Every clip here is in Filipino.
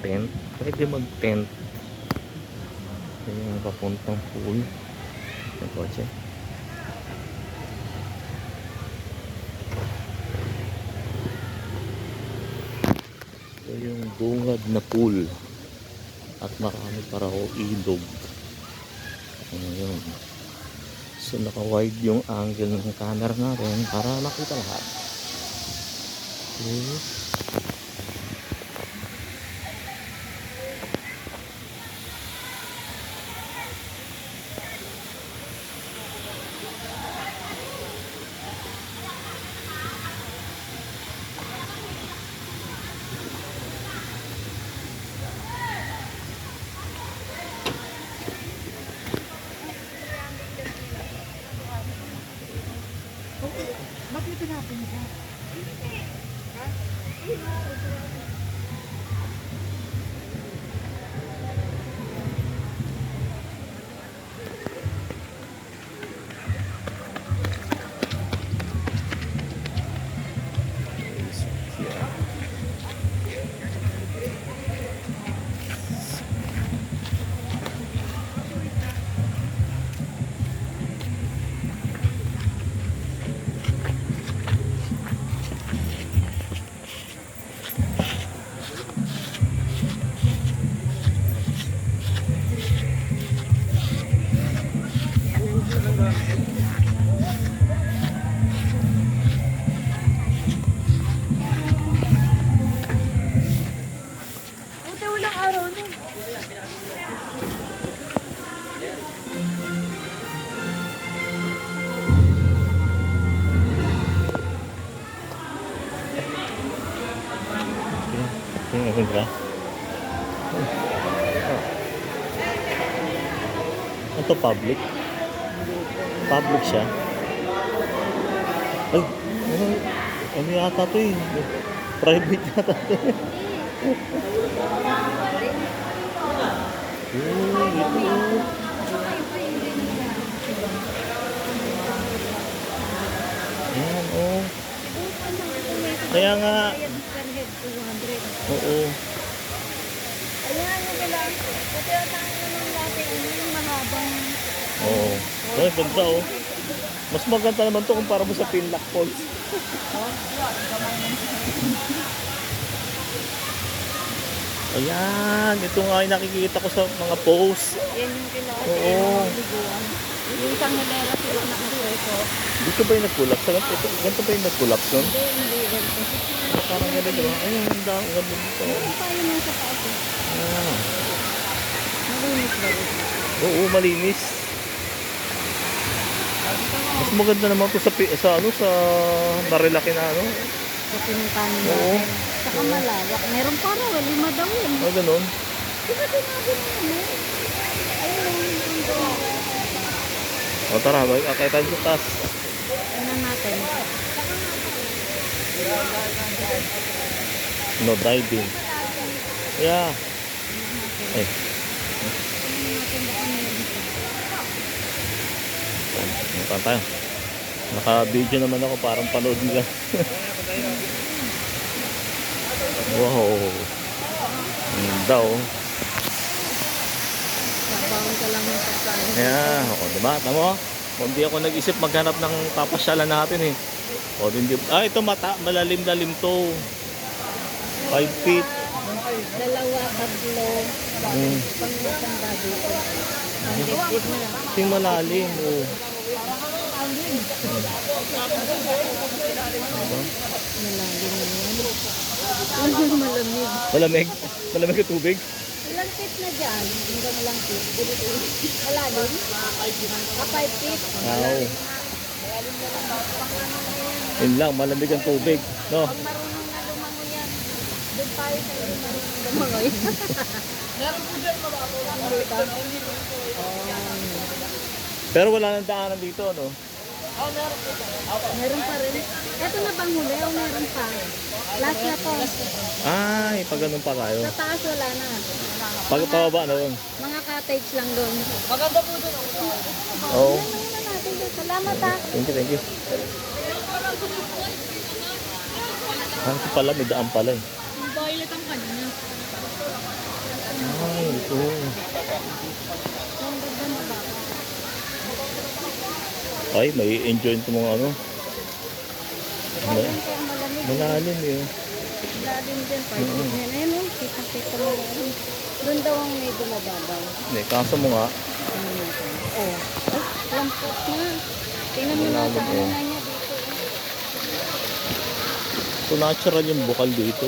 tent. Pwede mag-tent. Ayan, papuntang pool. Yung kotse. Ito yung bungad na pool. At marami para ho ilog. Ayan. So naka-wide yung angle ng camera natin para makita lahat. Okay. Ano ba? Ito public? Public siya? Ay, ano, ano yata to eh. Private yata to eh. Oh, ito. Ayan, oh. Kaya nga, Bayad per head, 200. oo. Ayan, yung kailangan. Buti ang tangan naman dati, ano yung mahabang. Oo. Ay, ganda oh. Mas maganda naman to kumpara mo sa Pinlock Falls. Ayan, ito nga yung nakikita ko sa mga post. Yan yung kailangan. Oo. Yung isang nilera sila na nagreso. Dito ba yung nag-collapse? Ganito, ito, ganito ba yung nag-collapse nun? Hindi, hindi. ganito. Parang ganito diba? Ayun, ang dami, ang ganda dito. Meron tayo nung sa eh. Ah. Malinis ba rin? Oo, malinis. Mas maganda naman to sa, sa ano, sa narilaki na ano. Sa pinuntahan Oo. natin. Saka malawak. Meron pa raw, eh, lima daw yun. Ah, ganun. Di ba sinabi mo yun? Ayun, O tara, mag-akay tayo sa taas. ano natin. No diving. Yeah. Ay. Punta tayo. Naka-video naman ako parang panood nila. wow. Ang ganda oh. Nagbaon ka lang ng pagkain. Yeah. O diba? Tama mo? Kung di ako nag-isip maghanap ng papasyalan natin eh. O hindi. Ah, ito mata. Malalim-lalim to. 5 feet. Dalawa, tatlo, Mm. pang matanda dito. Ito yung malalim. Oh. Malalim na yan. Malamig. Malamig. Malamig yung tubig. Ilang feet na dyan? Hanggang ilang feet? Malalim? Ah, 5 feet. Wow. Yun lang, malamig ang tubig. No? Pag marunong na yan, doon tayo sa marunong lumangoy. Meron po dyan mababaw. Pero wala nang daanan dito, no? Meron pa rin. Ito na bang huli o meron pa? Last na to. Ay, pag ganun pa tayo. Sa taas wala na. Pag pababa na yun. Mga cottage lang doon. Oo. Oh. Ano na natin doon? Salamat ha. Thank you, thank you. Ah, ito pala, may daan pala eh. Violet ang kanina. Ay, ito. Yung ganda mababa. Ay, may enjoy ito mga ano. Malalim eh. Lalim din. Pwede mm Ayun o. Kita-kita mo. yan. Doon daw ang medyo mababaw. Hindi, kaso mo nga, natin. Oh. Ay, lampot na. Tingnan mo na Malalim, sa ano na niya dito. eh. so natural yung bukal dito.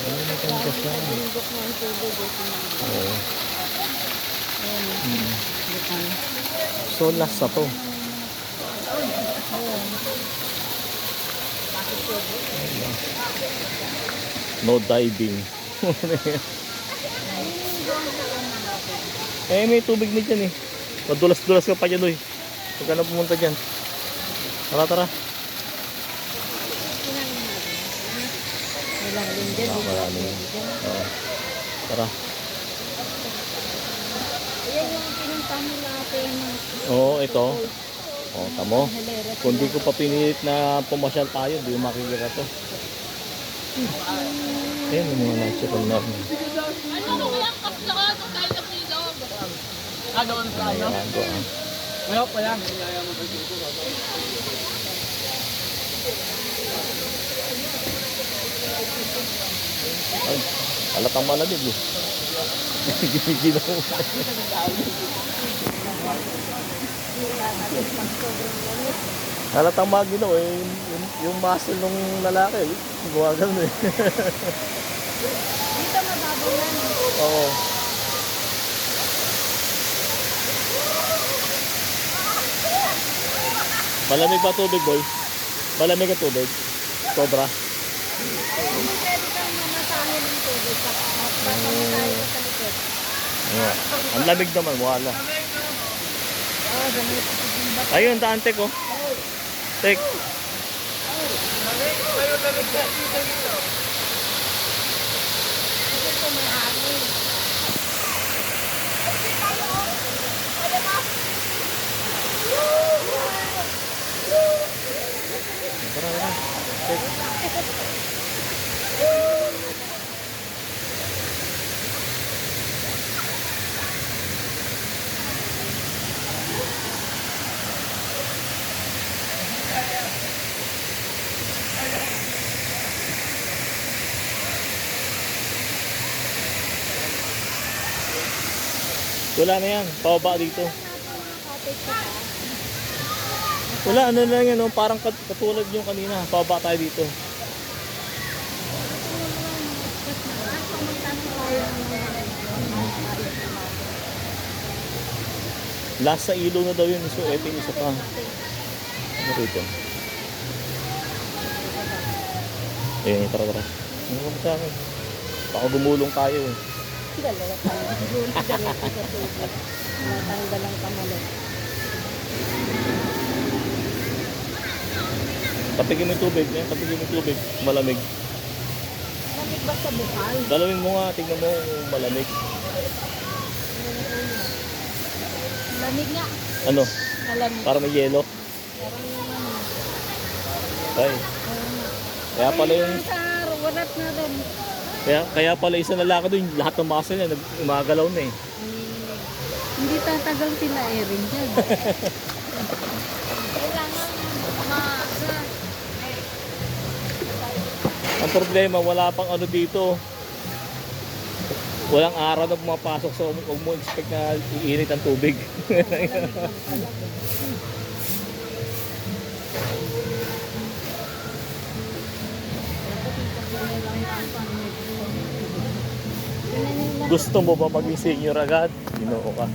Ay, maganda siya. Bundok eh. Tingnan mo. Oo. Ayan o. So last na to. No diving. eh, may tubig na dyan eh. Madulas-dulas ka pa dyan, oy. Huwag ka na pumunta dyan. Tara, tara. Tingnan mo natin. May lalim dyan. Ah, marami. Oo. Tara. Ayan yung pinuntahan nila Oo, ito. Oo, tamo. Kung di ko pa pinilit na pumasyal tayo, di mo makikita to. Ayan, yung mga natural na. Ano kaya kaplakan ng tayo ng ilog? Ah, doon sa ano? Ayan, ko, ah. Ngayon pa yan. Ay, halatang malamig eh. Giniginaw. halatang maginaw eh. Yung, yung, muscle nung lalaki, eh. gumagano eh. Dito mababaw yan. Oo. Malamig ba tubig, boy? Malamig ang tubig? Sobra? Yeah. Ang lamig naman, wala. Ayun, daan tek oh. Tek. Tara, tara. Tek. Wala na yan. Pababa dito. Cottage. Wala, ano lang yan, oh, parang kat- katulad yung kanina. Pababa tayo dito. Tayo Last sa na daw yun. So, eto yung isa pa. Ano rito? Ayun, tara, tara. Ano ba sa akin? Baka gumulong tayo eh. Dalawa pa. Sa diretso sa tubig. Natanggal ang kamalit. Kapigin mo yung tubig. Yan, kapigin mo yung tubig. Malamig. Lamig ba sa bukal? Dalawin mo nga. Tingnan mo kung malamig. Lamig nga. Ano? Malamig. Para may yelo. Parang. Ay. Kaya pala yung... Sa warat na rin. Kaya, kaya pala isa na laki doon. Lahat ng muscle niya. Umagalaw na eh. Hindi tatagal sila Erin dyan. Kailangan maasa. Ang problema, wala pang ano dito. Walang araw na pumapasok so huwag mo expect na iinit ang tubig. Gusto mo ba maging senior agad? Ginoo ka.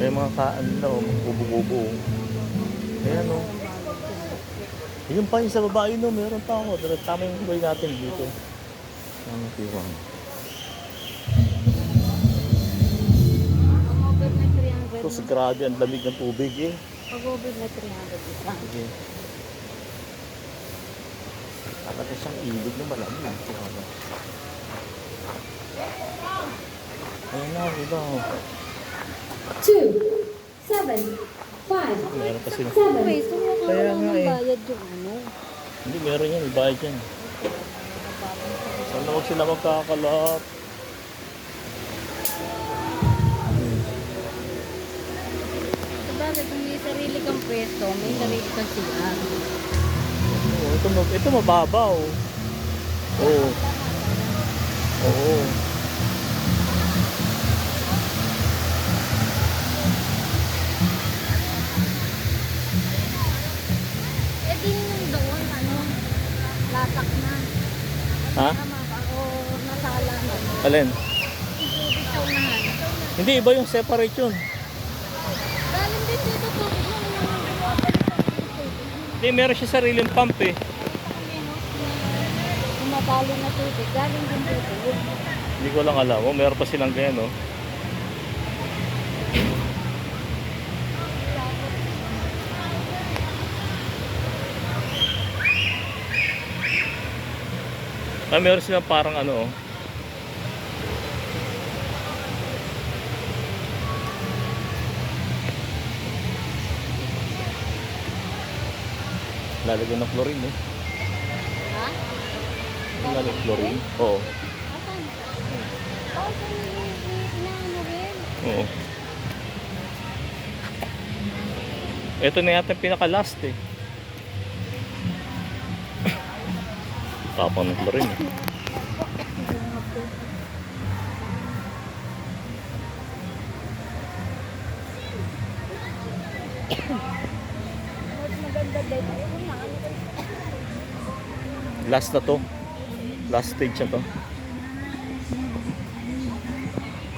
May mga kaan na bubo-bubo. Ayan oh. Yun pa yung sa babae no, meron pa ako. Dala tama yung buhay natin dito. Tiwang? Ang over na 300. Tapos grabe ang lamig ng tubig eh. Pag over na 300 isa. Sige. Talaga siyang ilog na malamig. Grabe. Ayan na, iba oh. two, seven, five, Meron pa sila. seven, so Kaya nga ng eh. bayad yung ano. Hindi, meron yan. Bayad yan. Sana huwag sila magkakalat. Sabagay, kung may sarili kang pwesto, may sarili kang siyan. Oh, ito, ma- ito mababaw. Oo. Oo. Latak na. Ha? Tama ba? O nasala na. Alin? Hindi, iba yung separate yun. Galing din dito na Hindi, meron siya sariling pump eh. Kung matalo na tubig, galing din dito. Hindi ko lang alam. Oh, meron pa silang ganyan, oh. Ah, meron silang parang ano, oh. Lalagyan ng chlorine, eh. Ha? Lalagyan ng chlorine? Oo. Asan? Oh, sa inaano rin. Oo. Ito na yata yung pinaka-last eh. Tapang eh. Na, ano ba? Last na to. Last stage na to.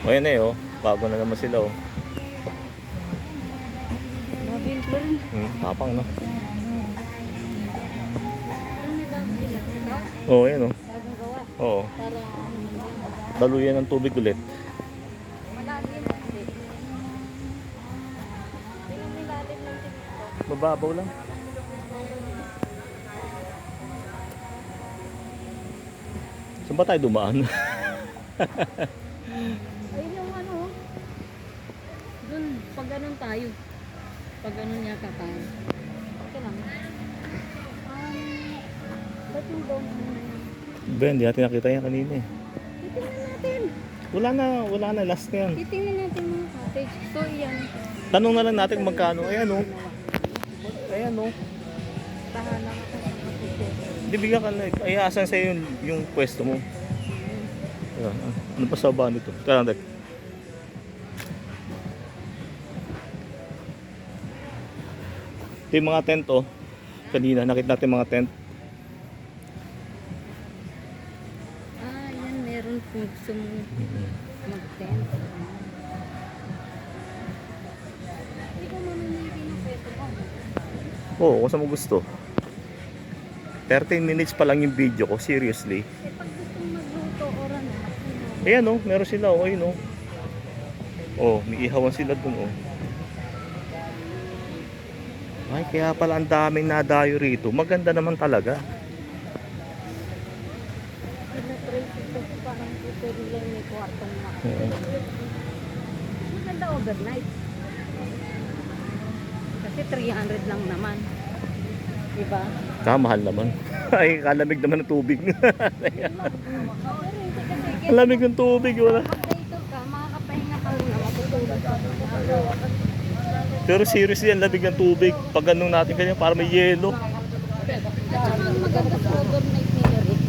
O yan eh oh. Bago na naman sila oh. Grabe yung. Hmm, tapang no. Oo, oh. Bagong gawa. Oo. Para Daluyan ng tubig ulit. Mababaw lang. Saan ba tayo dumaan? Ayun yung ano. Dun, pag ganun tayo. Pag ganun yata tayo. Okay lang. Ben, di natin nakita yan kanina eh. Titingnan natin. Wala na, wala na. Last na yan. Titingnan natin mga cottage. So, yan. Tanong na lang natin magkano. Ayan oh. Ayan oh. Tahanan ako sa cottage. Hindi bigyan ka like. Ay, asan sa'yo yung, yung pwesto mo? Ayan, ah, ano pa sa ba nito? Tara, Dek. Ito yung mga tent oh. Kanina, nakita natin mga tent. Gusto mo mag-tent. Hindi ko mamimili ng pwesto ko. Oo, kung saan mo gusto. 13 minutes pa lang yung video ko, seriously. Eh, pag gusto mo magluto, oras na. Ano? Ayan oh, meron sila oh, ayun oh. Oh, may ihawan sila dun oh. Ay, kaya pala ang daming nadayo rito. Maganda naman talaga. Pinatrace ito parang pwede lang may kwarto na. Oo. Maganda overnight. Kasi 300 lang naman. Diba? Saka mahal naman. Ay, kalamig naman ng tubig. Pero hindi kasi Ang lamig ng tubig, wala. pag dito ka, makakapahinga ka rin na matutulog ka. Pero seriously, ang lamig ng tubig. Pag ganun natin kanya, para may yelo. At saka maganda sa overnight nila rin.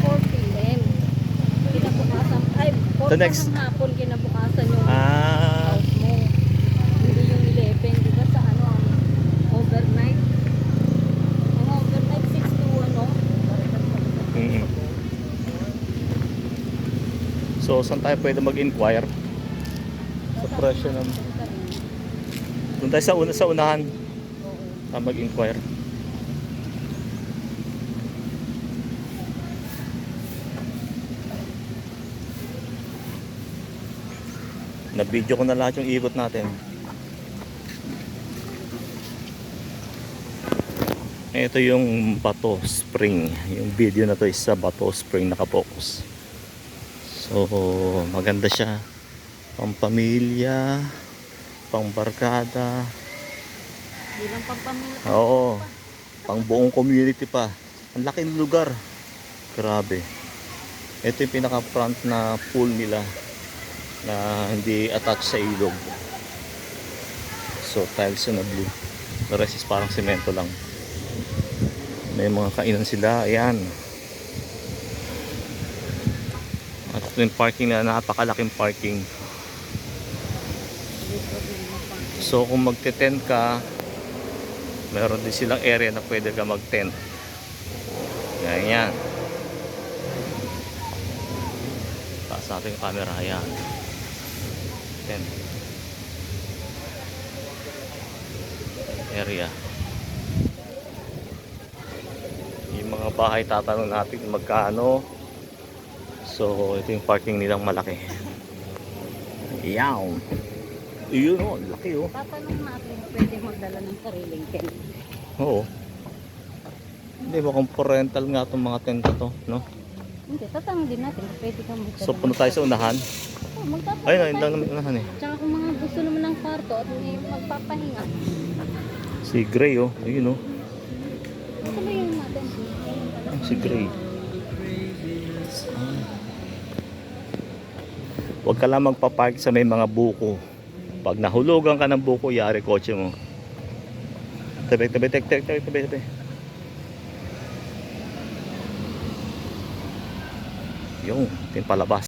4 p.m. Kinabukasan, ay, 4 The next- hapon kinabukasan yung Ah, house mo. Hindi yung 11, di ba sa ano, ang overnight. Ang overnight 6 to ano. mm So, saan tayo pwede mag-inquire? Sa presyo ng... Doon tayo sa, una, sa unahan. Ah, mag-inquire. Na-video ko na lahat yung ikot natin. Ito yung Bato Spring. Yung video na to is sa Bato Spring nakapokus. So, maganda siya. Pang pamilya, pang barkada. Bilang pampamilya. Oo. Pang buong community pa. Ang laki ng lugar. Grabe. Ito yung pinaka front na pool nila na hindi attached sa ilog. So tiles na blue. The rest is parang semento lang. May mga kainan sila. Ayan. At ito yung parking na napakalaking parking. So kung magte-tent ka, meron din silang area na pwede ka mag-tent. Yan yan. Taas natin yung camera. Yan. Tent. Area. Yung mga bahay tatanong natin magkano. So ito yung parking nilang malaki. Yan. Iyon oh, laki oh. Tatanong natin, pwede magdala ng sariling tent. Oo. Hindi mo kung rental nga itong mga tenda to, no? Hindi, tatanong din natin pwede kang magdala. So punta tayo sa unahan. Oh, magtatanong Ayun, ayun lang naman unahan eh. Tsaka kung mga gusto naman ng kwarto at may magpapahinga, Si Gray oh, ayun oh. tuloyin natin. Si Gray. Huwag ka lang magpapark sa may mga buko. Pag nahulugan ka ng buko, yari kotse mo. Tabi, tabi, tabi, tabi, tabi, tabi, tabi. Yung, ito yung palabas.